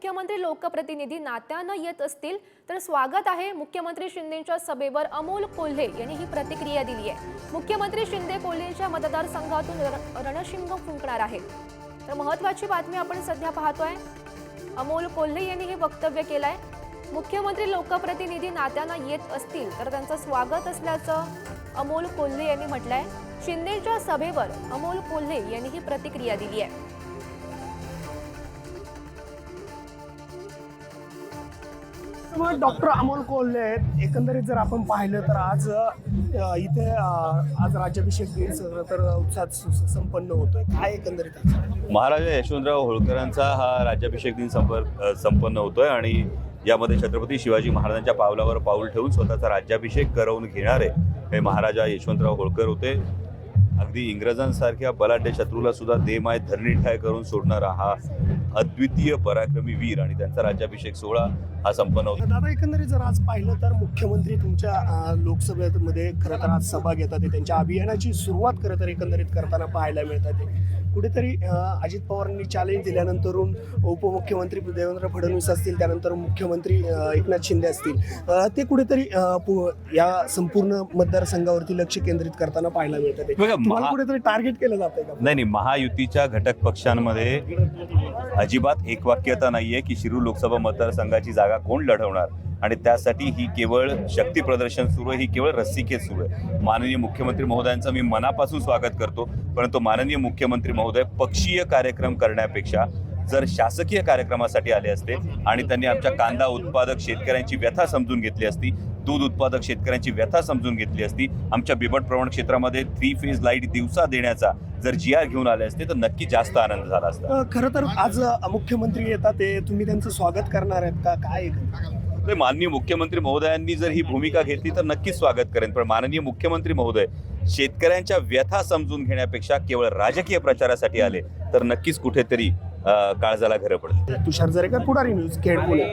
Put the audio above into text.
मुख्यमंत्री लोकप्रतिनिधी नात्यानं येत असतील तर स्वागत आहे मुख्यमंत्री शिंदेच्या सभेवर. अमोल कोल्हे यांनी ही प्रतिक्रिया दिली आहे. मुख्यमंत्री शिंदे कोल्हेच्या मतदारसंघातून रण- रणशिंग फुंकणार आहेत. तर महत्वाची बातमी आपण सध्या पाहतोय. अमोल कोल्हे यांनी हे वक्तव्य केलंय. मुख्यमंत्री लोकप्रतिनिधी नात्यानं येत असतील तर त्यांचं स्वागत असल्याचं अमोल कोल्हे यांनी म्हटलंय. शिंदेच्या सभेवर अमोल कोल्हे यांनी ही प्रतिक्रिया दिली आहे. मग डॉक्टर अमोल कोल्हे आहेत. एकंदरीत जर आपण पाहिलं तर आज इथे आज राज्याभिषेक दिन सगळं तर उत्साहात संपन्न होतोय. काय एकंदरीत महाराजा यशवंतराव होळकरांचा हा राज्याभिषेक दिन संपर संपन्न होतोय आणि यामध्ये छत्रपती शिवाजी महाराजांच्या पावलावर पाऊल ठेवून स्वतःचा राज्याभिषेक करवून घेणारे हे महाराजा यशवंतराव होळकर होते. अगदी इंग्रजांसारख्या बलाढ्य शत्रूला सुद्धा देमाय धरणी ठाय करून सोडणारा हा अद्वितीय पराक्रमी वीर आणि त्यांचा राज्याभिषेक सोहळा हा संपन्न होता. दादा एकंदरीत जर आज पाहिलं तर मुख्यमंत्री तुमच्या लोकसभेमध्ये खरं तर आज सभा घेतात ते त्यांच्या अभियानाची सुरुवात खरं तर एकंदरीत करताना पाहायला मिळतात. ते कुठेतरी अजित पवारांनी चॅलेंज दिल्यानंतरून उपमुख्यमंत्री देवेंद्र फडणवीस असतील त्यानंतर मुख्यमंत्री एकनाथ शिंदे असतील. ते कुठेतरी या संपूर्ण मतदारसंघावरती लक्ष केंद्रित करताना पाहायला मिळतात ते. बघा, तुम्हाला महा- कुठेतरी टार्गेट केलं जातंय का? नाही नाही महायुतीच्या घटक पक्षांमध्ये अजिबात एकवाक्यता नाहीये की शिरूर लोकसभा मतदारसंघाची जागा कोण लढवणार? आणि त्यासाठी ही केवळ शक्ती प्रदर्शन सुरू आहे ही केवळ रस्सीखेच सुरू आहे. माननीय मुख्यमंत्री महोदयांचं मी मनापासून स्वागत करतो परंतु माननीय मुख्यमंत्री महोदय पक्षीय कार्यक्रम करण्यापेक्षा जर शासकीय कार्यक्रमासाठी आले असते आणि त्यांनी आमच्या कांदा उत्पादक शेतकऱ्यांची व्यथा समजून घेतली असती दूध उत्पादक शेतकऱ्यांची व्यथा समजून घेतली असती आमच्या बिबट प्रवण क्षेत्रामध्ये थ्री फेज लाइट दिवसा देण्याचा जर जी आर घेऊन आले असते तर नक्की जास्त आनंद झाला असता. अ, खरं तर आज मुख्यमंत्री येतात ते तुम्ही त्यांचं स्वागत करणार आहेत का? काय माननीय मुख्यमंत्री महोदयांनी जर ही भूमिका घेतली तर नक्कीच स्वागत करेन. पण माननीय मुख्यमंत्री महोदय शेतकऱ्यांच्या व्यथा समजून घेण्यापेक्षा केवळ राजकीय प्रचारासाठी आले तर नक्कीच कुठेतरी काळजाला घरं पडतील. तुषार जरेकर पुढारी न्यूज खेड पुणे.